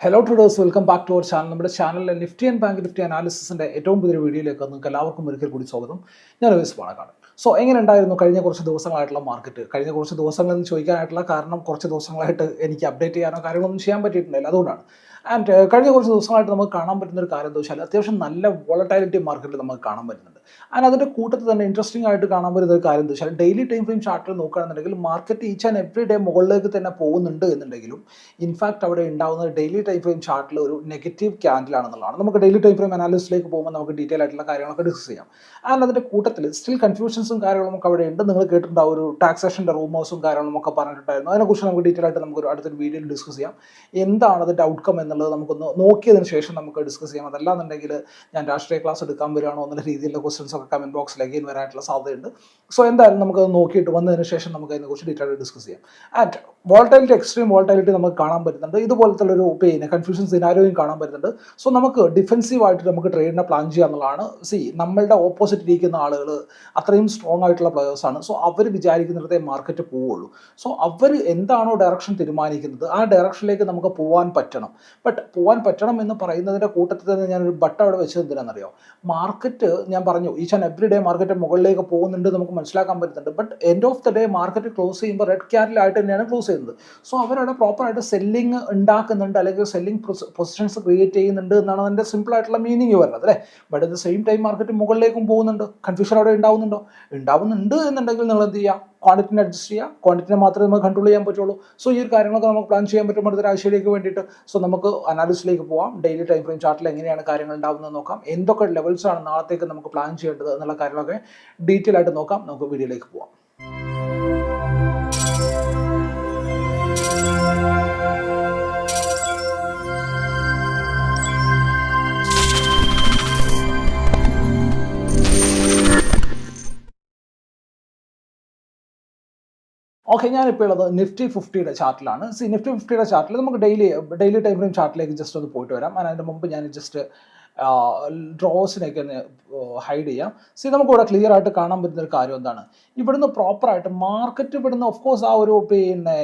Hello traders welcome back to our channel നമ്മുടെ ചാനലിലെ Nifty and bank Nifty അനാലിസിന്റെ ഏറ്റവും പുതിയ വീഡിയോയിലേക്ക് നിങ്ങൾക്ക് എല്ലാവർക്കും ഒരിക്കൽ കൂടി സ്വാഗതം. ഞാൻ രവീസ് പാണക്കാട് സോ എങ്ങനെ ഉണ്ടായിരുന്നു കഴിഞ്ഞ കുറച്ച് ദിവസങ്ങളായിട്ടുള്ള മാർക്കറ്റ് കഴിഞ്ഞ കുറച്ച് ദിവസങ്ങളെന്ന് ചോദിക്കാനായിട്ടുള്ള കാരണം കുറച്ച് ദിവസങ്ങളായിട്ട് എനിക്ക് അപ്ഡേറ്റ് ചെയ്യാനോ കാര്യങ്ങളൊന്നും ചെയ്യാൻ പറ്റിയിട്ടുണ്ടായില്ല അതുകൊണ്ടാണ്. ആൻഡ് കഴിഞ്ഞ കുറച്ച് ദിവസങ്ങളായിട്ട് നമുക്ക് കാണാൻ പറ്റുന്ന ഒരു കാര്യം എന്താ വെച്ചാൽ അത്യാവശ്യം നല്ല വോളറ്റാലിറ്റി മാർക്കറ്റിൽ നമുക്ക് കാണാൻ പറ്റുന്നുണ്ട്. ആൻഡ് അതിന്റെ കൂട്ടത്തിൽ തന്നെ ഇൻട്രസ്റ്റിംഗ് ആയിട്ട് കാണാൻ പറ്റുന്ന ഒരു കാര്യം എന്താ വെച്ചാൽ ഡെയിലി ടൈം ഫ്രെയിം ചാർട്ടിൽ നോക്കുകയാണെന്നുണ്ടെങ്കിൽ market each and every day മുകളിലേക്ക് തന്നെ പോകുന്നുണ്ട് എന്നുണ്ടെങ്കിലും ഇൻഫാക്ട് അവിടെ ഉണ്ടാകുന്ന ഡെയിലി ടൈം ഫ്രെയിം ചാർട്ടിൽ ഒരു നെഗറ്റീവ് ക്യാൻഡിലാണെന്നുള്ളതാണ് നമുക്ക് ഡെയിലി ടൈം ഫ്രെയിം അനാലിസിലേക്ക് പോകുമ്പോൾ നമുക്ക് ഡീറ്റെയിൽ ആയിട്ടുള്ള കാര്യങ്ങളൊക്കെ ഡിസ്കസ് ചെയ്യാം. ആൻഡ് അതിന്റെ കൂട്ടത്തിൽ സ്റ്റിൽ കൺഫ്യൂഷൻസും കാര്യങ്ങളും നമുക്ക് അവിടെ ഉണ്ട്. നിങ്ങൾ കേട്ടിട്ടുണ്ടാവും ഒരു ടാക്സേഷന്റെ റൂമേഴ്സും കാര്യങ്ങളും ഒക്കെ പറഞ്ഞിട്ടുണ്ടായിരുന്നു. അതിനെക്കുറിച്ച് നമുക്ക് ഡീറ്റെയിൽ ആയിട്ട് നമുക്ക് ഒരു അടുത്തൊരു വീഡിയോയിൽ ഡിസ്കസ് ചെയ്യാം. എന്താണ് അതിന്റെ ഔട്ട്കം എന്നുള്ളത് നമുക്കൊന്ന് നോക്കിയതിന് ശേഷം നമുക്ക് ഡിസ്കസ് ചെയ്യാം. അതല്ലാന്നുണ്ടെങ്കിൽ ഞാൻ രാഷ്ട്രീയ ക്ലാസ് എടുക്കാൻ വരികയാണോ എന്നുള്ള രീതിയിലുള്ള ക്വസ്റ്റൻസ് ഒക്കെ കമന്റ് ബോക്സിലേക്ക് വരാനായിട്ടുള്ള സാധ്യതയുണ്ട്. സോ എന്തായാലും നമുക്ക് നോക്കിയിട്ട് വന്നതിന് ശേഷം നമുക്ക് അതിനെക്കുറിച്ച് ഡീറ്റെയിൽ ഡിസ്കസ് ചെയ്യാം. ആൻഡ് വോൾട്ടാലിറ്റി എക്സ്ട്രീം വോൾട്ടാലിറ്റി നമുക്ക് കാണാൻ പറ്റുന്നുണ്ട്. ഇതുപോലത്തുള്ള ഒരു പിന്നെ കൺഫ്യൂഷൻ സിനാരിയോയും കാണാൻ പറ്റുന്നുണ്ട്. സോ നമുക്ക് ഡിഫെൻസീവ് ആയിട്ട് നമുക്ക് ട്രേഡിനെ പ്ലാൻ ചെയ്യുക എന്നുള്ളതാണ്. സി നമ്മളുടെ ഓപ്പോസിറ്റ് ഇരിക്കുന്ന ആളുകൾ അത്രയും സ്ട്രോങ് ആയിട്ടുള്ള ആണ്. സോ അവർ വിചാരിക്കുന്നിടത്തേ മാർക്കറ്റ് പോവുള്ളൂ. സോ അവർ എന്താണോ ഡയറക്ഷൻ തീരുമാനിക്കുന്നത് ആ ഡയറക്ഷനിലേക്ക് നമുക്ക് പോകാൻ പറ്റണം. ബട്ട് പോകാൻ പറ്റണം എന്ന് പറയുന്നതിന്റെ കൂട്ടത്തിൽ തന്നെ ഞാനൊരു ബട്ട് അവിടെ വെച്ചത് എന്തിനാണെന്നറിയോ? മാർക്കറ്റ് ഞാൻ പറഞ്ഞു each and every day market മുകളിലേക്ക് പോകുന്നുണ്ട് നമുക്ക് മനസ്സിലാക്കാൻ പറ്റുന്നുണ്ട്. But end of the day market close ചെയ്യുമ്പോൾ റെഡ് ക്യാരലായിട്ട് തന്നെയാണ് ക്ലോസ് ചെയ്യുന്നത്. സോ അവരവിടെ പ്രോപ്പറായിട്ട് സെല്ലിങ് ഉണ്ടാക്കുന്നുണ്ട് അല്ലെങ്കിൽ സെല്ലിംഗ് പൊസിഷൻസ് ക്രിയേറ്റ് ചെയ്യുന്നുണ്ട് എന്നാണ് അതിന്റെ സിമ്പിൾ ആയിട്ടുള്ള മീനിങ് വരുന്നത് അല്ലേ? But at the same time market മുകളിലേക്കും പോകുന്നുണ്ട്. കൺഫ്യൂഷൻ അവിടെ ഉണ്ടാവുന്നുണ്ടോ? ഉണ്ടാവുന്നുണ്ട് എന്നുണ്ടെങ്കിൽ നിങ്ങൾ എന്ത് ചെയ്യുക ക്വാണ്ടിറ്റിനെ അഡ്ജസ്റ്റ് ചെയ്യുക ക്വാണ്ടിറ്റിനെ മാത്രമേ നമുക്ക് കൺട്രോൾ ചെയ്യാൻ പറ്റുള്ളൂ. സോ ഈ ഒരു കാര്യങ്ങളൊക്കെ നമുക്ക് പ്ലാൻ ചെയ്യാൻ പറ്റും. അടുത്ത ആഴ്ചയിലേക്ക് വേണ്ടിയിട്ട്. സോ നമുക്ക് അനാലിസിലേക്ക് പോവാം. ഡെയിലി ടൈം ഫ്രെയിം ചാർട്ടിൽ എങ്ങനെയാണ് കാര്യങ്ങൾ ഉണ്ടാവുന്നത് നോക്കാം. എന്തൊക്കെ ലെവൽസ് ആണ് നാളത്തേക്ക് നമുക്ക് പ്ലാൻ ചെയ്യേണ്ടത് എന്നുള്ള കാര്യങ്ങളൊക്കെ ഡീറ്റെയിൽ ആയിട്ട് നോക്കാം. നമുക്ക് വീഡിയോയിലേക്ക് പോവാം. ഓക്കെ ഞാനിപ്പോൾ ഉള്ളത് നിഫ്റ്റി ഫിഫ്റ്റിയുടെ ചാർട്ടിലാണ് സി നിഫ്റ്റി ഫിഫ്റ്റിയുടെ ചാർട്ടിൽ നമുക്ക് ഡെയിലി ഡെയിലി ടൈം ഫ്രെയിം ചാർട്ടിലേക്ക് ജസ്റ്റ് ഒന്ന് പോയിട്ട് വരാം. അതിന്റെ മുമ്പ് ഞാൻ ജസ്റ്റ് ഡ്രോസിനെയൊക്കെ ഒന്ന് ഹൈഡ് ചെയ്യാം. സി നമുക്ക് ഇവിടെ ക്ലിയർ ആയിട്ട് കാണാൻ പറ്റുന്ന ഒരു കാര്യം എന്താണ്? ഇവിടുന്ന് പ്രോപ്പറായിട്ട് മാർക്കറ്റ് ഇവിടുന്ന് ഓഫ് കോഴ്സ് ആ ഒരു പിന്നെ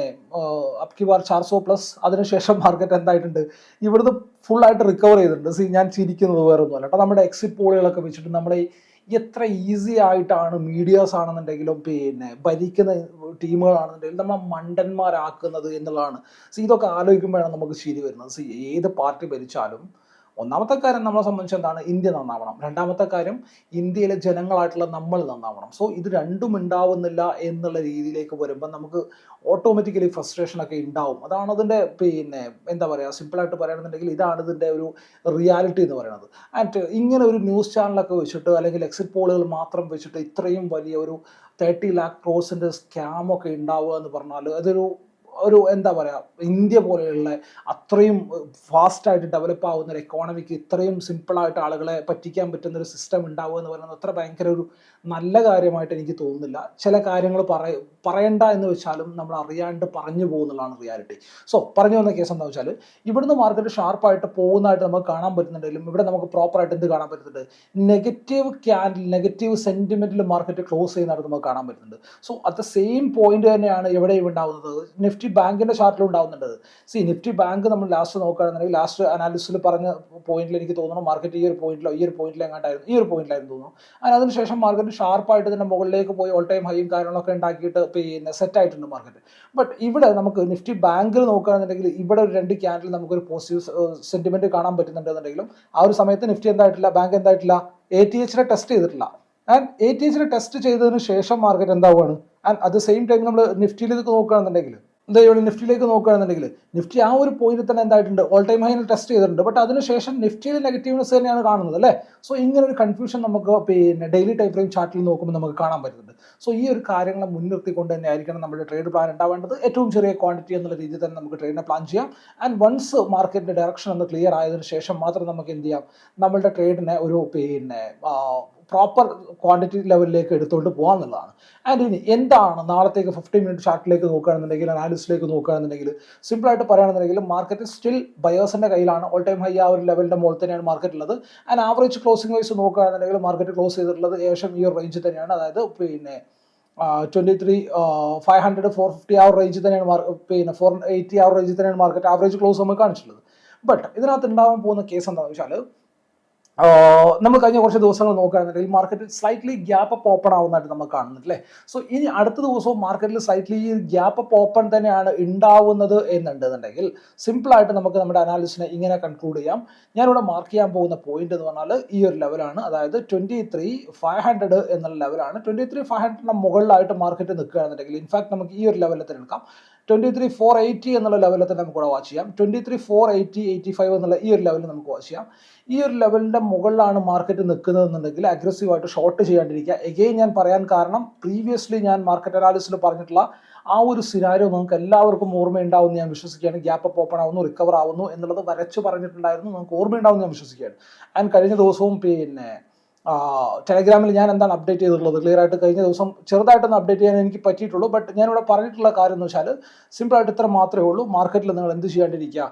അപ്കി ബാർ ചാർസോ പ്ലസ് അതിനുശേഷം മാർക്കറ്റ് എന്തായിട്ടുണ്ട്? ഇവിടുന്ന് ഫുള്ളായിട്ട് റിക്കവർ ചെയ്തിട്ടുണ്ട്. സി ഞാൻ ചിരിക്കുന്നത് വേറെ ഒന്നുമല്ല കേട്ടോ നമ്മുടെ എക്സിറ്റ് പോളുകളൊക്കെ വെച്ചിട്ട് നമ്മുടെ ഈ എത്ര ഈസി ആയിട്ടാണ് മീഡിയാസ് ആണെന്നുണ്ടെങ്കിലും പിന്നെ ഭരിക്കുന്ന ടീമുകളാണെന്നുണ്ടെങ്കിലും നമ്മളെ മണ്ടന്മാരാക്കുന്നത് എന്നുള്ളതാണ്. സോ ഇതൊക്കെ ആലോചിക്കുമ്പോഴാണ് നമുക്ക് ശരി വരുന്നത്. സി ഏത് പാർട്ടി ഭരിച്ചാലും ഒന്നാമത്തെ കാര്യം നമ്മളെ സംബന്ധിച്ച് എന്താണ്? ഇന്ത്യ നന്നാവണം. രണ്ടാമത്തെ കാര്യം ഇന്ത്യയിലെ ജനങ്ങളായിട്ടുള്ള നമ്മൾ നന്നാവണം. സോ ഇത് രണ്ടും ഉണ്ടാവുന്നില്ല എന്നുള്ള രീതിയിലേക്ക് വരുമ്പോൾ നമുക്ക് ഓട്ടോമാറ്റിക്കലി ഫ്രസ്ട്രേഷൻ ഒക്കെ ഉണ്ടാവും. അതാണ് അതിന്റെ പിന്നെ എന്താ പറയുക സിമ്പിളായിട്ട് പറയുകയാണെന്നുണ്ടെങ്കിൽ ഇതാണ് ഇതിന്റെ ഒരു റിയാലിറ്റി എന്ന് പറയുന്നത്. ആൻഡ് ഇങ്ങനെ ഒരു ന്യൂസ് ചാനലൊക്കെ വെച്ചിട്ട് അല്ലെങ്കിൽ എക്സിറ്റ് പോളുകൾ മാത്രം വെച്ചിട്ട് ഇത്രയും വലിയ ഒരു തേർട്ടി ലാക്ക് ക്രോസിന്റെ സ്കാമൊക്കെ ഉണ്ടാവുക എന്ന് പറഞ്ഞാൽ അതൊരു ഒരു എന്താ പറയുക ഇന്ത്യ പോലെയുള്ള അത്രയും ഫാസ്റ്റായിട്ട് ഡെവലപ്പ് ആവുന്ന ഒരു എക്കോണമിക്ക് ഇത്രയും സിമ്പിളായിട്ട് ആളുകളെ പറ്റിക്കാൻ പറ്റുന്ന ഒരു സിസ്റ്റം ഉണ്ടാവുക എന്ന് പറയുന്നത് അത്ര ഭയങ്കര ഒരു നല്ല കാര്യമായിട്ട് എനിക്ക് തോന്നുന്നില്ല. ചില കാര്യങ്ങൾ പറയ പറയണ്ട എന്ന് വെച്ചാലും നമ്മൾ അറിയാണ്ട് പറഞ്ഞു പോകുന്നുള്ളതാണ് റിയാലിറ്റി സോ പറഞ്ഞു വന്ന കേസ് എന്താ വെച്ചാൽ ഇവിടുന്ന് മാർക്കറ്റ് ഷാർപ്പായിട്ട് പോകുന്നതായിട്ട് നമുക്ക് കാണാൻ പറ്റുന്നുണ്ടെങ്കിലും ഇവിടെ നമുക്ക് പ്രോപ്പറായിട്ട് എന്ത് കാണാൻ പറ്റുന്നുണ്ട്? നെഗറ്റീവ് ക്യാൻഡിൽ നെഗറ്റീവ് സെന്റിമെന്റിൽ മാർക്കറ്റ് ക്ലോസ് ചെയ്യുന്നതായിട്ട് നമുക്ക് കാണാൻ പറ്റുന്നുണ്ട്. സോ അറ്റ് സെയിം പോയിന്റ് തന്നെയാണ് എവിടെയും ഉണ്ടാവുന്നത്. നിഫ്റ്റി ബാങ്കിന്റെ ചാർട്ടിൽ ഉണ്ടാവുന്നുണ്ട് സി നിഫ്റ്റി ബാങ്ക് നമ്മൾ ലാസ്റ്റ് നോക്കുകയാണെന്നുണ്ടെങ്കിൽ ലാസ്റ്റ് അനാലിസിൽ പറഞ്ഞ പോയിന്റിൽ എനിക്ക് തോന്നുന്നു മാർക്കറ്റ് ഈ ഒരു പോയിന്റിലോ ഈ ഒരു പോയിന്റിൽ എങ്ങാണ്ടായിരുന്നു ഈ ഒരു പോയിന്റിലായിരുന്നു തോന്നുന്നു. അതിന് അതിനുശേഷം മാർക്കറ്റ് ഷാർപ്പായിട്ട് തന്നെ മുകളിലേക്ക് പോയി ഓൾ ടൈം ഹൈയും കാര്യങ്ങളൊക്കെ ഉണ്ടാക്കിയിട്ട് പിന്നെ സെറ്റ് ആയിട്ടുണ്ട് മാർക്കറ്റ് ബട്ട് ഇവിടെ നമുക്ക് നിഫ്റ്റി ബാങ്കിൽ നോക്കുകയാണെന്നുണ്ടെങ്കിൽ ഇവിടെ ഒരു രണ്ട് ക്യാൻഡിൽ നമുക്കൊരു പോസിറ്റീവ് സെന്റിമെന്റ് കാണാൻ പറ്റുന്നുണ്ടെന്നുണ്ടെങ്കിലും ആ ഒരു സമയത്ത് നിഫ്റ്റി എന്തായിട്ടില്ല ബാങ്ക് എന്തായിട്ടില്ല എ ടി എച്ചിനെ ടെസ്റ്റ് ചെയ്തിട്ടില്ല. ആൻഡ് എ ടി എച്ചിനെ ടെസ്റ്റ് ചെയ്തതിന് ശേഷം market എന്താവുകയാണ്? And at the same time നമ്മൾ നിഫ്റ്റിയിലേക്ക് നോക്കുകയാണെന്നുണ്ടെങ്കിൽ എന്താ ഇവിടെ നിഫ്റ്റിയിലേക്ക് നോക്കുകയാണെന്നുണ്ടെങ്കിൽ നിഫ്റ്റി ആ ഒരു പോയിന്റിൽ തന്നെ എന്തായിട്ടുണ്ട്? ഓൾ ടൈം ഹൈനെ ടെസ്റ്റ് ചെയ്തിട്ടുണ്ട്. ബട്ട് അതിനുശേഷം നിഫ്റ്റിയിൽ നെഗറ്റീവ്നെസ് തന്നെയാണ് കാണുന്നത് അല്ലേ? സോ ഇങ്ങനെ ഒരു കൺഫ്യൂഷൻ നമുക്ക് പിന്നെ ഡെയിലി ടൈം ഫ്രെയിം ചാർട്ടിൽ നോക്കുമ്പോൾ നമുക്ക് കാണാൻ പറ്റുന്നത് സോ ഈ ഒരു കാര്യങ്ങളെ മുൻനിർത്തിക്കൊണ്ട് തന്നെ ആയിരിക്കണം നമ്മുടെ ട്രേഡ് പ്ലാൻ ഉണ്ടാവേണ്ടത്. ഏറ്റവും ചെറിയ ക്വാണ്ടിറ്റി എന്നുള്ള രീതിയിൽ തന്നെ നമുക്ക് ട്രേഡിനെ പ്ലാൻ ചെയ്യാം. ആൻഡ് വൺസ് മാർക്കറ്റിന്റെ ഡയറക്ഷൻ ഒന്ന് ക്ലിയർ ആയതിനു ശേഷം മാത്രം നമുക്ക് എന്ത് ചെയ്യാം? നമ്മളുടെ ട്രേഡിനെ ഒരു പിന്നെ പ്രോപ്പർ ക്വാണ്ടിറ്റി ലെവലിലേക്ക് എടുത്തുകൊണ്ട് പോകാമെന്നുള്ളതാണ് ആൻഡ് ഇനി എന്താണ് നാളത്തേക്ക് ഫിഫ്റ്റി മിനിറ്റ് ചാർട്ടിലേക്ക് നോക്കുകയാണെന്നുണ്ടെങ്കിൽ അനാലിസിലേക്ക് നോക്കുകയാണെന്നുണ്ടെങ്കിൽ സിമ്പിളായിട്ട് പറയുകയാണെന്നുണ്ടെങ്കിൽ മാർക്കറ്റ് സ്റ്റിൽ ബയേഴ്സിന്റെ കയ്യിലാണ്. ഓൾ ടൈം ഹൈ ആ ഒരു ലെവലിന്റെ മുകളിൽ തന്നെയാണ് മാർക്കറ്റ് ഉള്ളത്. ആൻഡ് ആവറേജ് ക്ലോസിംഗ് വൈസ് നോക്കുകയാണെന്നുണ്ടെങ്കിൽ മാർക്കറ്റ് ക്ലോസ് ചെയ്തിട്ടുള്ളത് ഏകദേശം ഈ ഒരു റേഞ്ച് തന്നെയാണ്. അതായത് പിന്നെ twenty three five hundred four fifty ആ റേഞ്ചിൽ തന്നെയാണ് മാർ പിന്നെ ഫോർ എയ്റ്റി ആ റേഞ്ചിൽ തന്നെയാണ് മാർക്കറ്റ് ആവറേജ് ക്ലോസ് നമുക്ക് കാണിച്ചിട്ടുള്ളത്. ബട്ട് ഇതിനകത്ത് ഉണ്ടാവാൻ പോകുന്ന കേസ് എന്താണെന്ന് വെച്ചാൽ നമ്മൾ കഴിഞ്ഞ കുറച്ച് ദിവസങ്ങൾ നോക്കുകയാണെന്നുണ്ടെങ്കിൽ മാർക്കറ്റിൽ സ്ലൈറ്റ്ലി ഗ്യാപ്പ് അപ്പ് ഓപ്പൺ ആവുന്നതായിട്ട് നമ്മൾ കാണുന്നുണ്ട് അല്ലേ സോ ഇനി അടുത്ത ദിവസവും മാർക്കറ്റിൽ സ്ലൈറ്റ്ലി ഗ്യാപ്പ് അപ്പ് ഓപ്പൺ തന്നെയാണ് ഉണ്ടാവുന്നത് എന്നുണ്ടെന്നുണ്ടെങ്കിൽ സിമ്പിളായിട്ട് നമുക്ക് നമ്മുടെ അനാലിസിനെ ഇങ്ങനെ കൺക്ലൂഡ് ചെയ്യാം. ഞാനിവിടെ മാർക്ക് ചെയ്യാൻ പോകുന്ന പോയിന്റ് എന്ന് പറഞ്ഞാൽ ഈ ഒരു ലെവലാണ് അതായത് ട്വന്റി ത്രീ ഫൈവ് ഹൺഡ്രഡ് എന്നുള്ള ലെവലാണ് ട്വന്റി ത്രീ ഫൈവ് ഹൺഡ്രഡിന് മുകളിലായിട്ട് മാർക്കറ്റ് നിൽക്കുകയാണെന്നുണ്ടെങ്കിൽ ഇൻഫാക്ട് നമുക്ക് ഈ ഒരു ലെവലിൽ തന്നെ എടുക്കാം. ട്വന്റി ത്രീ ഫോർ എയ്റ്റി എന്നുള്ള ലെവലിൽ തന്നെ നമുക്ക് ഇവിടെ വാച്ച് ചെയ്യാം. Twenty three four eighty eighty five എന്നുള്ള ഈ ഒരു ലെവലിൽ നമുക്ക് വാച്ച് ചെയ്യാം. ഈ ഒരു ലെവലിന്റെ മുകളിലാണ് മാർക്കറ്റ് നിൽക്കുന്നതെന്നുണ്ടെങ്കിൽ അഗ്രസീവായിട്ട് ഷോർട്ട് ചെയ്യാണ്ടിരിക്കുക. എഗെയിൻ ഞാൻ പറയാൻ കാരണം പ്രീവിയസ്ലി ഞാൻ മാർക്കറ്റ് അനാലിസിൽ പറഞ്ഞിട്ടുള്ള ആ ഒരു സിനാരിയോ നിങ്ങൾക്ക് എല്ലാവർക്കും ഓർമ്മയുണ്ടാവും ഞാൻ വിശ്വസിക്കുകയാണ്. ഗ്യാപ്പ് അപ്പ് ഓപ്പൺ ആവുന്നു റിക്കവർ ആവുന്നു എന്നുള്ളത് വരച്ച് പറഞ്ഞിട്ടുണ്ടായിരുന്നു. നിങ്ങൾക്ക് ഓർമ്മയുണ്ടാവും ഞാൻ വിശ്വസിക്കുകയാണ്. ആൻഡ് കഴിഞ്ഞ ദിവസവും പിന്നെ ടെലഗ്രാമിൽ ഞാൻ എന്താണ് അപ്ഡേറ്റ് ചെയ്തിട്ടുള്ളത്? ക്ലിയർ ആയിട്ട് കഴിഞ്ഞ ദിവസം ചെറുതായിട്ടൊന്ന് അപ്ഡേറ്റ് ചെയ്യാൻ എനിക്ക് പറ്റിയിട്ടുള്ളൂ. ബട്ട് ഞാൻ ഇവിടെ പറഞ്ഞിട്ടുള്ള കാര്യം എന്ന് വെച്ചാൽ സിമ്പിളായിട്ട് ഇത്ര മാത്രമേ ഉള്ളൂ. മാർക്കറ്റിൽ നിങ്ങൾ എന്ത് ചെയ്യാണ്ടിരിക്കുക?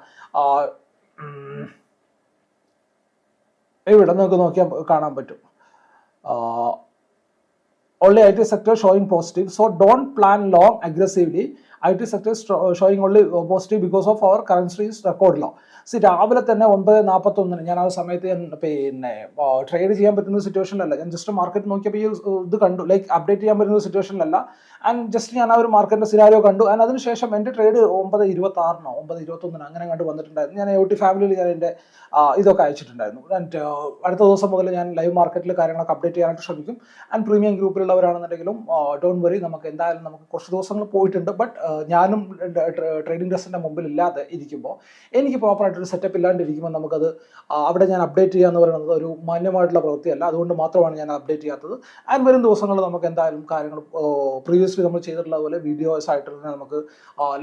ഇവിടെ നിങ്ങൾക്ക് നോക്കിയാൽ കാണാൻ പറ്റും. only IT sector showing positive so don't plan long aggressively. IT sector showing stro- showing only of our is record low. See രാവിലെ തന്നെ ഒൻപത് നാൽപ്പത്തൊന്നിന് ഞാൻ ആ സമയത്ത് ഞാൻ പിന്നെ ട്രേഡ് ചെയ്യാൻ പറ്റുന്ന സിറ്റുവേഷനിലല്ല ഞാൻ ജസ്റ്റ് മാർക്കറ്റ് നോക്കിയപ്പോൾ ഈ ഇത് കണ്ടു. ലൈക്ക് അപ്ഡേറ്റ് ചെയ്യാൻ പറ്റുന്ന സിറ്റുവേഷനിലല്ല ആൻഡ് ജസ്റ്റ് ഞാൻ ആ ഒരു മാർക്കറ്റിന്റെ സിനാരിയോ കണ്ടു. ആൻഡ് അതിനുശേഷം എന്റെ ട്രേഡ് ഒമ്പത് ഇരുപത്തി ആറിനോ ഒമ്പത് ഇരുപത്തൊന്നിനോ അങ്ങനെ കണ്ട് വന്നിട്ടുണ്ടായിരുന്നു. ഞാൻ ടി ഫാമിലിയിൽ ഞാൻ എന്റെ ഇതൊക്കെ അയച്ചിട്ടുണ്ടായിരുന്നു. ആൻഡ് അടുത്ത ദിവസം മുതൽ ഞാൻ ലൈവ് മാർക്കറ്റിൽ കാര്യങ്ങളൊക്കെ അപ്ഡേറ്റ് ചെയ്യാനായിട്ട് ശ്രമിക്കും. ആൻഡ് പ്രീമിയം ഗ്രൂപ്പിലുള്ളവരാണെന്നുണ്ടെങ്കിലും ഡോൺ വറി നമുക്ക് എന്തായാലും നമുക്ക് കുറച്ച് ദിവസങ്ങൾ പോയിട്ടുണ്ട്. ബട്ട് ഞാനും ട്രേഡിംഗ് ഡെസ്കിന്റെ മുമ്പിൽ ഇല്ലാതെ ഇരിക്കുമ്പോൾ എനിക്ക് പ്രോപ്പറായിട്ടൊരു സെറ്റപ്പ് ഇല്ലാണ്ടിരിക്കുമ്പോൾ നമുക്കത് അവിടെ ഞാൻ അപ്ഡേറ്റ് ചെയ്യുക എന്ന് പറയുന്നത് ഒരു മാന്യമായിട്ടുള്ള പ്രവൃത്തിയല്ല. അതുകൊണ്ട് മാത്രമാണ് ഞാൻ അപ്ഡേറ്റ് ചെയ്യാത്തത്. ആൻഡ് വരും ദിവസങ്ങളിൽ നമുക്ക് എന്തായാലും കാര്യങ്ങൾ പ്രീവിയസ്ലി നമ്മൾ ചെയ്തിട്ടുള്ള പോലെ വീഡിയോസ് ആയിട്ട് തന്നെ നമുക്ക്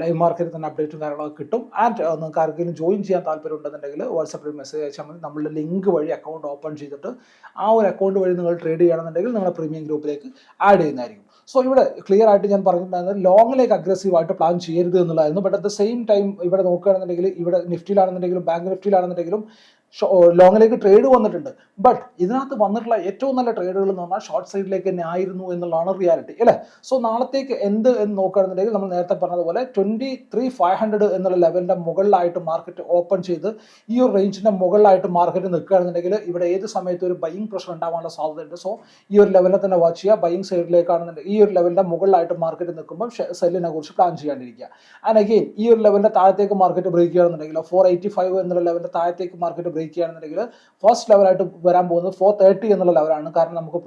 ലൈവ് മാർക്കറ്റിൽ തന്നെ അപ്ഡേറ്റും കാര്യങ്ങളൊക്കെ കിട്ടും. ആൻഡ് നിങ്ങൾക്ക് ആർക്കെങ്കിലും ജോയിൻ ചെയ്യാൻ താല്പര്യം ഉണ്ടെന്നുണ്ടെങ്കിൽ വാട്സപ്പിൽ മെസ്സേജ് അയച്ചാൽ മതി. നമ്മളുടെ ലിങ്ക് വഴി അക്കൗണ്ട് ഓപ്പൺ ചെയ്തിട്ട് ആ ഒരു അക്കൗണ്ട് വഴി നിങ്ങൾ ട്രേഡ് ചെയ്യണമെന്നുണ്ടെങ്കിൽ നിങ്ങളുടെ പ്രീമിയം ഗ്രൂപ്പിലേക്ക് ആഡ് ചെയ്യുന്നതായിരിക്കും. സോ ഇവിടെ ക്ലിയർ ആയിട്ട് ഞാൻ പറഞ്ഞിട്ടുണ്ടായിരുന്നത് ലോങ്ങിലേക്ക് അഗ്രസീവ് ആയിട്ട് പ്ലാൻ ചെയ്യരുത് എന്നുള്ളതായിരുന്നു. But at the same time ഇവിടെ നോക്കുകയാണെന്നുണ്ടെങ്കിൽ ഇവിടെ നിഫ്റ്റിയിലാണെന്നുണ്ടെങ്കിലും ബാങ്ക് നിഫ്റ്റിയിലാണെന്നുണ്ടെങ്കിലും ലോങ്ങിലേക്ക് ട്രേഡ് വന്നിട്ടുണ്ട്. ബട്ട് ഇതിനകത്ത് വന്നിട്ടുള്ള ഏറ്റവും നല്ല ട്രേഡുകൾ എന്ന് പറഞ്ഞാൽ ഷോർട്ട് സൈഡിലേക്ക് തന്നെ ആയിരുന്നു എന്നുള്ളതാണ് റിയാലിറ്റി അല്ലേ? സോ നാളത്തേക്ക് എന്ത് എന്ന് നോക്കുകയാണെന്നുണ്ടെങ്കിൽ നമ്മൾ നേരത്തെ പറഞ്ഞതുപോലെ ട്വന്റി ത്രീ ഫൈവ് ഹൺഡ്രഡ് എന്നുള്ള ലെവലിന്റെ മുകളിലായിട്ട് മാർക്കറ്റ് ഓപ്പൺ ചെയ്ത് ഈ ഒരു റേഞ്ചിന്റെ മുകളിലായിട്ട് മാർക്കറ്റ് നിൽക്കുകയാണെന്നുണ്ടെങ്കിൽ ഇവിടെ ഏത് സമയത്തും ഒരു ബൈയിങ് പ്രഷർ ഉണ്ടാവാനുള്ള സാധ്യതയുണ്ട്. സോ ഈ ഒരു ലെവലിനെ തന്നെ വാച്ച് ചെയ്യുക. ബൈയിങ് സൈഡിലേക്കാണെന്നുണ്ടെങ്കിൽ ഈ ഒരു ലെവലിന്റെ മുകളിലായിട്ട് മാർക്കറ്റ് നിൽക്കുമ്പോൾ സെല്ലിനെ കുറിച്ച് പ്ലാൻ ചെയ്യാണ്ടിരിക്കുക. ആൻഡ് അഗെയിൻ ഈ ഒരു ലെവലിന്റെ താഴത്തേക്ക് മാർക്കറ്റ് ബ്രേക്ക് ചെയ്യുകയാണെന്നുണ്ടെങ്കിൽ ഫോർ എയ്റ്റി ഫൈവ് എന്നുള്ള ലെവലിന്റെ താഴത്തേക്ക് മാർക്കറ്റ് ബ്രേക്ക് ഫസ്റ്റ് ലെവലായിട്ട് വരാൻ പോകുന്നത് ഫോർ തേർട്ടി എന്നുള്ള ലെവലാണ് കാരണം നമുക്ക്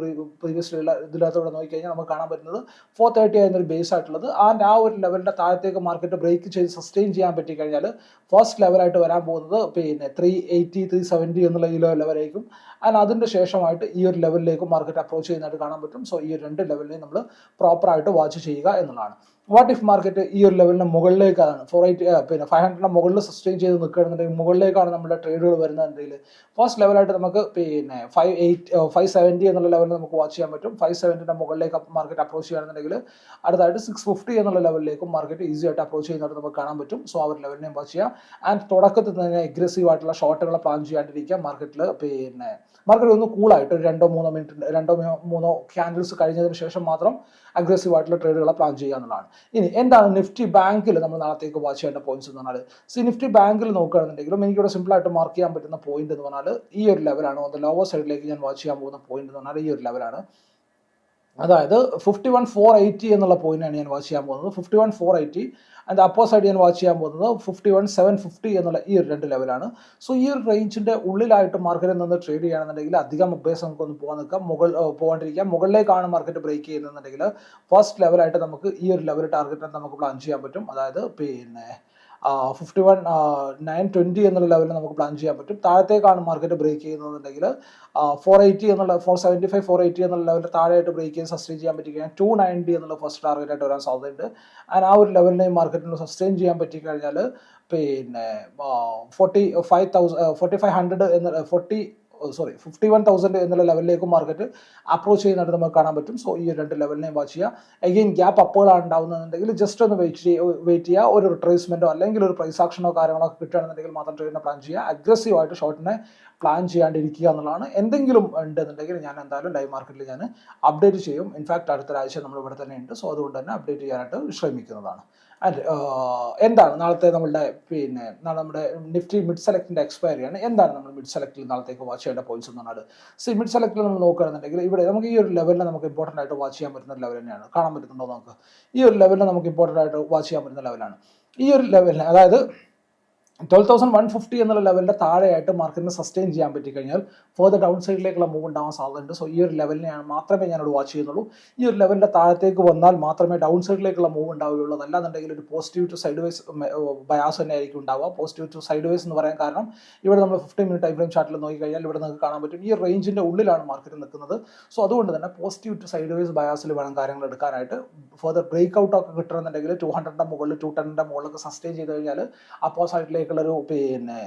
പ്രീവിയസ്ലി ഉള്ള ഇതിനകത്തോടെ നോക്കിക്കഴിഞ്ഞാൽ നമുക്ക് കാണാൻ പറ്റുന്നത് ഫോർ തേർട്ടി ആയിരുന്നൊരു ബേസ് ആയിട്ടുള്ളത്. ആൻഡ് ആ ഒരു ലെവലിന്റെ താഴത്തേക്ക് മാർക്കറ്റ് ബ്രേക്ക് ചെയ്ത് സസ്റ്റെയിൻ ചെയ്യാൻ പറ്റി കഴിഞ്ഞാൽ ഫസ്റ്റ് ലെവലായിട്ട് വരാൻ പോകുന്നത് പിന്നെ ത്രീ എയ്റ്റി ത്രീ സെവന്റി എന്നുള്ള ഈ ലെവലായിരിക്കും ആൻഡ് അതിന്റെ ശേഷമായിട്ട് ഈ ഒരു ലെവലിലേക്ക് മാർക്കറ്റ് അപ്രോച്ച് ചെയ്യുന്നതായിട്ട് കാണാൻ പറ്റും. സോ ഈ രണ്ട് ലെവലിനെ നമ്മൾ പ്രോപ്പറായിട്ട് വാച്ച് ചെയ്യുക എന്നുള്ളതാണ്. വാട്ട് ഇഫ് മാർക്കറ്റ് ഈ ഒരു ലെവലിന് മുകളിലേക്കാണ്? ഫോർ എയ്റ്റ് പിന്നെ ഫൈവ് ഹൺഡ്രഡിന് മുകളിൽ സസ്റ്റെയിൻ ചെയ്ത് നിൽക്കുകയാണെന്നുണ്ടെങ്കിൽ മുകളിലേക്കാണ് നമ്മുടെ ട്രേഡുകൾ വരുന്നതെങ്കിൽ ഫസ്റ്റ് ലെവലായിട്ട് നമുക്ക് പിന്നെ ഫൈവ് എയ്റ്റ് ഫൈവ് സെവന്റി എന്നുള്ള ലെവലിൽ നമുക്ക് വാച്ച് ചെയ്യാൻ പറ്റും. ഫൈവ് സെവന്റിന്റെ മുകളിലേക്ക് മാർക്കറ്റ് അപ്രോച്ച് ചെയ്യുകയാണെന്നുണ്ടെങ്കിൽ അടുത്തായിട്ട് സിക്സ് ഫിഫ്റ്റി എന്നുള്ള ലെവലിലേക്കും മാർക്കറ്റ് ഈസി ആയിട്ട് അപ്രോച്ച് ചെയ്യുന്നതായിട്ട് നമുക്ക് കാണാൻ പറ്റും. സോ ആ ഒരു ലെവലിനെയും വാച്ച് ചെയ്യാം ആൻഡ് തുടക്കത്തിൽ തന്നെ അഗ്രസീവ് ആയിട്ടുള്ള ഷോട്ടുകളെ പ്ലാൻ ചെയ്യാണ്ടിരിക്കുക. മാർക്കറ്റിൽ പിന്നെ മാർക്കറ്റ് ഒന്ന് കൂളായിട്ട് ഒരു രണ്ടോ മൂന്നോ മിനിറ്റ് രണ്ടോ മൂന്നോ ക്യാൻഡിൽസ് കഴിഞ്ഞതിന് ശേഷം മാത്രം അഗ്രസീവ് ആയിട്ടുള്ള ട്രേഡുകളെ പ്ലാൻ ചെയ്യുക എന്നുള്ളതാണ്. ഇനി എന്താണ് നിഫ്റ്റി ബാങ്കിൽ നമ്മൾ നാളത്തേക്ക് വാച്ച് ചെയ്യേണ്ട പോയിന്റ്സ് എന്ന് പറഞ്ഞാൽ സി നിഫ്റ്റി ബാങ്കിൽ നോക്കുകയാണെന്നുണ്ടെങ്കിലും എനിക്കിവിടെ സിമ്പിൾ ആയിട്ട് മാർക്ക് ചെയ്യാൻ പറ്റുന്ന പോയിന്റ് എന്ന് പറഞ്ഞാൽ ഈ ഒരു ലെവലാണ് ഒന്ന് ലോവർ സൈഡിലേക്ക് ഞാൻ വാച്ച് ചെയ്യാൻ പോകുന്ന പോയിന്റ് എന്ന് പറഞ്ഞാൽ ഈ ഒരു ലെവലാണ് അതായത് ഫിഫ്റ്റി വൺ ഫോർ എയ്റ്റി എന്നുള്ള പോയിന്റാണ് ഞാൻ വാച്ച് ചെയ്യാൻ പോകുന്നത്. ഫിഫ്റ്റി വൺ ഫോർ എയ്റ്റി അതിന്റെ അപ്പോസൈഡ് ഞാൻ വാച്ച് ചെയ്യാൻ പോകുന്നത് ഫിഫ്റ്റി വൺ സെവൻ ഫിഫ്റ്റി എന്നുള്ള ഈ ഒരു രണ്ട് ലെവലാണ് സോ ഈ ഒരു റേഞ്ചിന്റെ ഉള്ളിലായിട്ട് മാർക്കറ്റിൽ നിന്ന് ട്രേഡ് ചെയ്യുകയാണെന്നുണ്ടെങ്കിൽ അധികം അഭ്യാസം നമുക്കൊന്ന് പോകാൻ നിൽക്കാം. മുകൾ പോകാണ്ടിരിക്കാം മുകളിലേക്കാണ് മാർക്കറ്റ് ബ്രേക്ക് ചെയ്യുന്നതെന്നുണ്ടെങ്കിൽ ഫസ്റ്റ് ലെവലായിട്ട് നമുക്ക് ഈ ഒരു ലെവൽ ടാർഗറ്റ് നമുക്ക് പ്ലാൻ ചെയ്യാൻ പറ്റും. അതായത് പിന്നെ ഫിഫ്റ്റി വൺ നയൻ ട്വന്റി എന്നുള്ള ലെവലിൽ നമുക്ക് പ്ലാൻ ചെയ്യാൻ പറ്റും. താഴത്തേക്കാണ് മാർക്കറ്റ് ബ്രേക്ക് ചെയ്യുന്നതെന്നുണ്ടെങ്കിൽ ഫോർ എയ്റ്റി എന്നുള്ള four seventy five four eighty എന്നുള്ള ലെവലിൽ താഴെയായിട്ട് ബ്രേക്ക് ചെയ്ത് സസ്റ്റെയിൻ ചെയ്യാൻ പറ്റിക്കഴിഞ്ഞാൽ ടു നയന്റി എന്നുള്ള ഫസ്റ്റ് ടാർഗറ്റ് ആയിട്ട് വരാൻ സാധ്യതയുണ്ട്. ആൻഡ് ആ ഒരു ലെവലിനെ മാർക്കറ്റിന് സസ്റ്റെയിൻ ചെയ്യാൻ പറ്റി കഴിഞ്ഞാൽ പിന്നെ forty five thousand forty five hundred എന്ന forty sorry fifty one thousand എന്നുള്ള ലെവലിലേക്കും മാർക്കറ്റ് അപ്രോച്ച് ചെയ്യുന്നതായിട്ട് നമുക്ക് കാണാൻ പറ്റും. സോ ഈ രണ്ട് ലെവലിനെയും വാച്ച് ചെയ്യുക. അഗെയിൻ ഗ്യാപ്പ് അപ്പുകളാണ് ഉണ്ടാവുന്നതെന്നുണ്ടെങ്കിൽ ജസ്റ്റ് ഒന്ന് വെയിറ്റ് ചെയ്യുക വെയിറ്റ് ചെയ്യുക. ഒരു റിട്രേസ്മെന്റോ അല്ലെങ്കിൽ ഒരു പ്രൈസ് ആക്ഷനോ കാര്യങ്ങളോ കിട്ടുകയാണെന്നുണ്ടെങ്കിൽ മാത്രം ട്രേഡിനെ പ്ലാൻ ചെയ്യുക. അഗ്രസീവ് ആയിട്ട് ഷോർട്ടിനെ പ്ലാൻ ചെയ്യാണ്ടിരിക്കുക എന്നുള്ളതാണ് എന്തെങ്കിലും ഉണ്ടെന്നുണ്ടെങ്കിൽ ഞാൻ എന്തായാലും ലൈവ് മാർക്കറ്റിൽ ഞാൻ അപ്ഡേറ്റ് ചെയ്യും. ഇൻഫാക്ട് അടുത്ത നമ്മൾ ഇവിടെ തന്നെ ഉണ്ട്. സോ അതുകൊണ്ട് തന്നെ അപ്ഡേറ്റ് ചെയ്യാനായിട്ട് ശ്രമിക്കുന്നതാണ്. ആൻഡ് എന്താണ് നാളത്തെ നമ്മളുടെ പിന്നെ നമ്മുടെ നിഫ്റ്റി മിഡ് സെലക്ടിന്റെ എക്സ്പയറി ആണ്. എന്താണ് നമ്മൾ മിഡ് സെലക്ടിൽ നാളത്തേക്ക് വാച്ച് ചെയ്യേണ്ട പോയിന്റ്സ് എന്ന് പറഞ്ഞാൽ സി മിഡ് സെലക്ടിൽ നമ്മൾ നോക്കുകയാണെന്നുണ്ടെങ്കിൽ ഇവിടെ നമുക്ക് ഈ ഒരു ലെവലിൽ നമുക്ക് ഇമ്പോർട്ടന്റ് ആയിട്ട് വാച്ച് ചെയ്യാൻ പറ്റുന്ന ലെവൽ തന്നെയാണ്. കാണാൻ പറ്റുന്നുണ്ടോ നമുക്ക്? ഈ ഒരു ലെവലിൽ നമുക്ക് ഇമ്പോർട്ടന്റ് ആയിട്ട് വാച്ച് ചെയ്യാൻ പറ്റുന്ന ലെവലാണ് ഈ ഒരു ലെവലിന് അതായത് ട്വൽവ് തൗസൻഡ് വൺ ഫിഫ്റ്റി എന്നുള്ള ലെവലിന്റെ താഴെയായിട്ട് മാർക്കറ്റിന് സസ്റ്റെയിൻ ചെയ്യാൻ പറ്റിക്കഴിഞ്ഞാൽ ഫോർദർ ഡൗൺ സൈഡിലേക്കുള്ള മൂവ് ഉണ്ടാവാൻ സാധ്യതയുണ്ട്. സോ ഈ ഒരു ലെവലിനെയാണ് മാത്രമേ ഞാനോട് വാച്ച് ചെയ്യുന്നുള്ളൂ. ഈ ഒരു ലെവലിന്റെ താഴത്തേക്ക് വന്നാൽ മാത്രമേ ഡൗൺ സൈഡിലേക്കുള്ള മൂവ് ഉണ്ടാവുകയുള്ളൂ. അതല്ലാന്നുണ്ടെങ്കിൽ ഒരു positive to side wise bias തന്നെ ആയിരിക്കും ഉണ്ടാവുക. പോസിറ്റീവ് ടു സൈഡ് വൈസ് എന്ന് പറയാൻ കാരണം ഇവിടെ നമ്മൾ ഫിഫ്റ്റീൻ മിനിറ്റ് ടൈം ഫ്രെയിം ചാർട്ടിൽ നോക്കി കഴിഞ്ഞാൽ ഇവിടെ നിങ്ങൾക്ക് കാണാൻ പറ്റും. ഈ റേഞ്ചിന്റെ ഉള്ളിലാണ് മാർക്കറ്റ് നിൽക്കുന്നത്. സോ അതുകൊണ്ട് തന്നെ പോസിറ്റീവ് ടു സൈഡ് വൈസ് ബയാസിൽ വേണം കാര്യങ്ങൾ എടുക്കാനായിട്ട്. ഫർദർ ബ്രേക്ക് ഔട്ട് ഒക്കെ കിട്ടണമെന്നുണ്ടെങ്കിൽ ടു ഹൺഡ്രഡിന്റെ മുകളിൽ ടു ടെന്നിന്റെ മുകളിലൊക്കെ സസ്റ്റെയിൻ ചെയ്ത് കഴിഞ്ഞാൽ അപ്പോ സൈഡിലേക്കുള്ള ഒരു പിന്നെ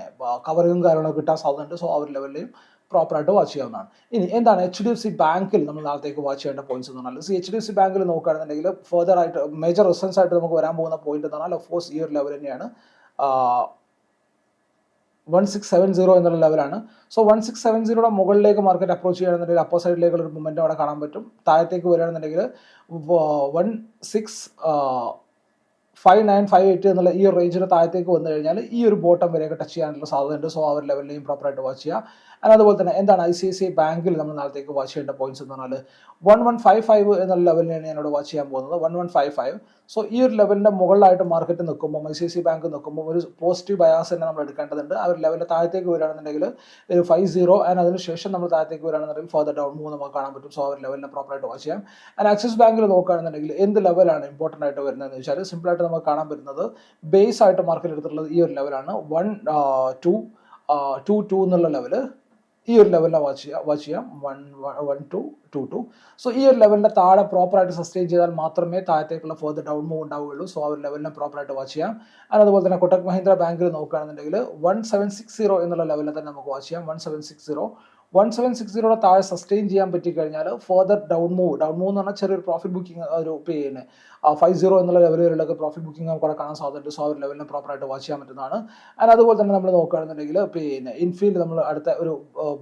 കവറിങ്ങും കാര്യങ്ങളൊക്കെ കിട്ടാൻ സാധ്യതയുണ്ട്. സോ ആ ഒരു ലെവലിലും പ്രോപ്പറായിട്ട് വാച്ച് ചെയ്യാവുന്നതാണ്. ഇനി എന്താണ് എച്ച് ഡി എഫ് സി ബാങ്കിൽ നമ്മൾ നാളത്തേക്ക് വാച്ച് ചെയ്യേണ്ട പോയിന്റ്സ് എന്ന് പറഞ്ഞാൽ see H D F C ബാങ്കിൽ നോക്കുകയാണെന്നുണ്ടെങ്കിൽ ഫെർദർ ആയിട്ട് മേജർ റിസൾട്ട്സ് ആയിട്ട് നമുക്ക് വരാൻ പോകുന്ന പോയിന്റ് എന്ന് പറഞ്ഞാൽ ഓഫ് കോഴ്സ് ഈ ഒരു ലെവൽ തന്നെയാണ്. വൺ സിക്സ് സെവൻ സീറോ എന്നുള്ള ലെവലാണ് സോ വൺ സിക്സ് സെവൻ സീറോയുടെ മുകളിലേക്ക് മാർക്കറ്റ് അപ്രോച്ച് ചെയ്യുകയാണെന്നുണ്ടെങ്കിൽ അപ്പോ സൈഡിലേക്കുള്ള ഒരു മൂവ്മെന്റ് അവിടെ കാണാൻ പറ്റും. താഴത്തേക്ക് വരികയാണെന്നുണ്ടെങ്കിൽ one six five nine five eight എന്നുള്ള ഈ ഒരു റേഞ്ചിന് താഴത്തേക്ക് വന്നു കഴിഞ്ഞാൽ ഈ ഒരു ബോട്ടം വരെയൊക്കെ ടച്ച് ചെയ്യാനുള്ള സാധ്യതയുണ്ട്. സോ ആ ഒരു ലെവലിലെയും പ്രോപ്പറായിട്ട് വാച്ച് ചെയ്യുക. ആൻഡ് അതുപോലെ തന്നെ എന്താണ് I C I C I ബാങ്കിൽ നമ്മൾ നാളത്തേക്ക് വാച്ച് ചെയ്യേണ്ട പോയിന്റ്സ് എന്ന് പറഞ്ഞാൽ വൺ വൺ ഫൈവ് ഫൈവ് എന്നുള്ള ലെവലിനെയാണ് ഞാനിവിടെ വാച്ച് ചെയ്യാൻ പോകുന്നത്. One one five five so ഈ ഒരു ലെവലിന്റെ മുകളിലായിട്ട് മാർക്കറ്റ് നിൽക്കുമ്പോൾ I C I C bank നിൽക്കുമ്പോൾ ഒരു പോസിറ്റീവ് ബയാസ് തന്നെ നമ്മൾ എടുക്കേണ്ടതുണ്ട്. ആ ഒരു ലെവലിന്റെ താഴത്തേക്ക് വരികയാണെന്നുണ്ടെങ്കിൽ ഒരു ഫൈവ് സീറോ ആൻഡ് അതിന് ശേഷം നമ്മൾ താഴത്തേക്ക് വരികയാണെന്നുണ്ടെങ്കിൽ ഫർദർ ഡൗൺ മൂവ് നമുക്ക് കാണാൻ പറ്റും. സോ ആ ഒരു ലെവലിനെ പ്രോപ്പറായിട്ട് വാച്ച് ചെയ്യാം. ആൻഡ് ആക്സിസ് ബാങ്കിൽ നോക്കുകയാണെന്നുണ്ടെങ്കിൽ എന്ത് ലെവലാണ് ഇമ്പോർട്ടന്റ് ആയിട്ട് വരുന്നതെന്ന് വെച്ചാൽ സിമ്പിളായിട്ട് നമുക്ക് കാണാൻ പറ്റുന്നത്. ബേസ് ആയിട്ട് മാർക്കറ്റ് എടുത്തിട്ടുള്ളത് ഈ ഒരു ലെവലാണ് വൺ ടു ടു ടു എന്നുള്ള ലെവൽ ഈ ഒരു ലെവലിനെ വാച്ച് ചെയ്യാം വാച്ച് ചെയ്യാം. One one two two two so ഈ ഒരു ലെവലിന്റെ താഴെ പ്രോപ്പറായിട്ട് സസ്റ്റെയിൻ ചെയ്താൽ മാത്രമേ താഴത്തേക്കുള്ള ഫർദർ ഡൗൺ മൂവ് ഉണ്ടാവുകയുള്ളൂ. സോ ആ ഒരു ലെവലിനെ പ്രോപ്പറായിട്ട് വാച്ച് ചെയ്യാം. അത് അതുപോലെ തന്നെ കൊട്ടക് മഹീന്ദ്ര ബാങ്കിൽ നോക്കുകയാണെന്നുണ്ടെങ്കിൽ വൺ സെവൻ സിക്സ് സീറോ എന്നുള്ള ലെവലിൽ തന്നെ നമുക്ക് വാച്ച് ചെയ്യാം. One seven six zero one seven six സീറോയുടെ താഴെ സസ്റ്റെയിൻ ചെയ്യാൻ പറ്റിക്കഴിഞ്ഞാൽ further down move down move എന്ന് പറഞ്ഞാൽ ചെറിയൊരു പ്രോഫിറ്റ് ബുക്കിംഗ് ഒരു പിന്നെ ഫൈവ് സീറോ എന്നുള്ള ലെവൽ വരെയുള്ള പ്രോഫിറ്റ് ബുക്കിംഗ് നമുക്ക് അവിടെ കാണാൻ സാധ്യതയുണ്ട്. സോ ആ ഒരു ലെവലിനെ പ്രോപ്പറായിട്ട് വാച്ച് ചെയ്യാൻ പറ്റുന്നതാണ്. ആൻഡ് അതുപോലെ തന്നെ നമ്മൾ നോക്കുകയാണെന്നുണ്ടെങ്കിൽ പിന്നെ ഇൻഫീൽഡ് നമ്മൾ അടുത്ത ഒരു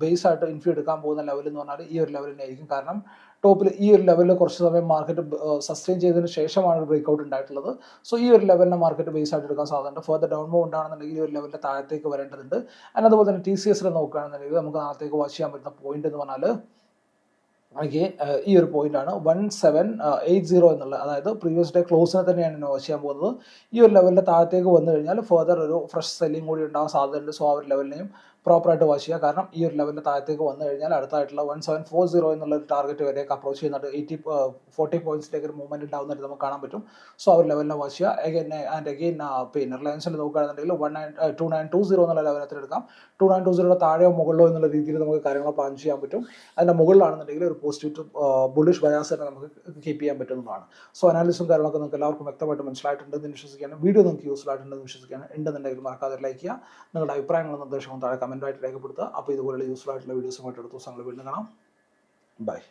ബേസ് ആയിട്ട് ഇൻഫീൽഡ് എടുക്കാൻ പോകുന്ന ലെവൽ എന്ന് പറഞ്ഞാൽ ഈ ഒരു ലെവലിനെ ആയിരിക്കും. കാരണം ടോപ്പിൽ ഈ ഒരു ലെവലിൽ കുറച്ച് സമയം മാർക്കറ്റ് സസ്റ്റെയിൻ ചെയ്തതിന് ശേഷമാണ് ബ്രേക്ക് ഔട്ട് ഉണ്ടായിട്ടുള്ളത്. സോ ഈ ഒരു ലെവലിനെ മാർക്കറ്റ് ബേസ് ആയിട്ട് എടുക്കാൻ സാധ്യതയുണ്ട്. ഫർദർ ഡൗൺ മൂവ് ഉണ്ടാണെന്നുണ്ടെങ്കിൽ ഈ ഒരു ലെവലിന്റെ താഴത്തേക്ക് വരേണ്ടതുണ്ട്. അതിന് അതുപോലെ തന്നെ ടി സി എസിൽ നോക്കുകയാണെന്നുണ്ടെങ്കിൽ നമുക്ക് നാളത്തേക്ക് വാച്ച് ചെയ്യാൻ പറ്റുന്ന പോയിന്റ് എന്ന് പറഞ്ഞാൽ അഗെയിൻ ഈ ഒരു പോയിന്റ് ആണ്. വൺ സെവൻ എയ്റ്റ് സീറോ എന്നുള്ള അതായത് പ്രീവിയസ് ഡേ ക്ലോസിനെ തന്നെയാണ് വാച്ച് ചെയ്യാൻ പോകുന്നത്. ഈ ഒരു ലെവലിന്റെ താഴത്തേക്ക് വന്നു കഴിഞ്ഞാൽ ഫർദർ ഒരു ഫ്രഷ് സെല്ലിംഗ് കൂടി ഉണ്ടാകാൻ സാധ്യതയുണ്ട്. സോ ആ ഒരു ലെവലിനെയും പ്രോപ്പറായിട്ട് വാച്ച് ചെയ്യുക. കാരണം ഈ ഒരു ലെവലിന്റെ താഴത്തേക്ക് വന്നു കഴിഞ്ഞാൽ അടുത്തായിട്ടുള്ള വൺ സെവൻ ഫോർ സീറോ എന്നുള്ള ഒരു ടാർഗറ്റ് വരെയൊക്കെ അപ്രോച്ച് ചെയ്യുന്നുണ്ട്. എയ്റ്റി ഫോർട്ടി പോയിന്റ്സിലേക്ക് ഒരു മൂവ്മെന്റ് ഉണ്ടാവുന്നതായിട്ട് നമുക്ക് കാണാൻ പറ്റും. സോ ആ ഒരു ലെവലിനെ വാച്ച് ചെയ്യുക. അഗൈൻ ആൻഡ് അഗൈൻ പിന്നെ റിലയൻസിൽ നോക്കുകയാണെന്നുണ്ടെങ്കിൽ one nine two nine two zero എന്നുള്ള ലെവലത്തിൽ എടുക്കാം. ടു നയൻ ടു സീറോയുടെ താഴെയോ മുകളിലോ എന്നുള്ള രീതിയിൽ നമുക്ക് കാര്യങ്ങൾ പ്ലാൻ ചെയ്യാൻ പറ്റും. അതിന്റെ മുകളിലാണെന്നുണ്ടെങ്കിൽ ഒരു പോസിറ്റീവ് ബുള്ളിഷ് ബയാസ് തന്നെ നമുക്ക് കീപ്പ് ചെയ്യാൻ പറ്റുന്നതാണ്. സോ അനാലിസും കാര്യങ്ങളൊക്കെ നിങ്ങൾക്ക് എല്ലാവർക്കും വ്യക്തമായിട്ട് മനസ്സിലായിട്ടുണ്ടെന്ന് വിശ്വസിക്കുകയാണ്. വീഡിയോ നിങ്ങൾക്ക് യൂസ്ഫുൾ ആയിട്ടുണ്ടെന്ന് വിശ്വസിക്കുകയാണ്. ഉണ്ടെന്നുണ്ടെങ്കിൽ മറക്കാതെ ലൈക്ക് ചെയ്യുക. നിങ്ങളുടെ അഭിപ്രായങ്ങളും നിർദ്ദേശങ്ങളും താഴെ കമന്റായിട്ട് രേഖപ്പെടുത്തുക. അപ്പോൾ ഇതുപോലുള്ള യൂസ്ഫുൾ ആയിട്ടുള്ള വീഡിയോസുമായിട്ട് അടുത്ത ദിവസങ്ങൾ വീണ്ടും കാണാം. ബൈ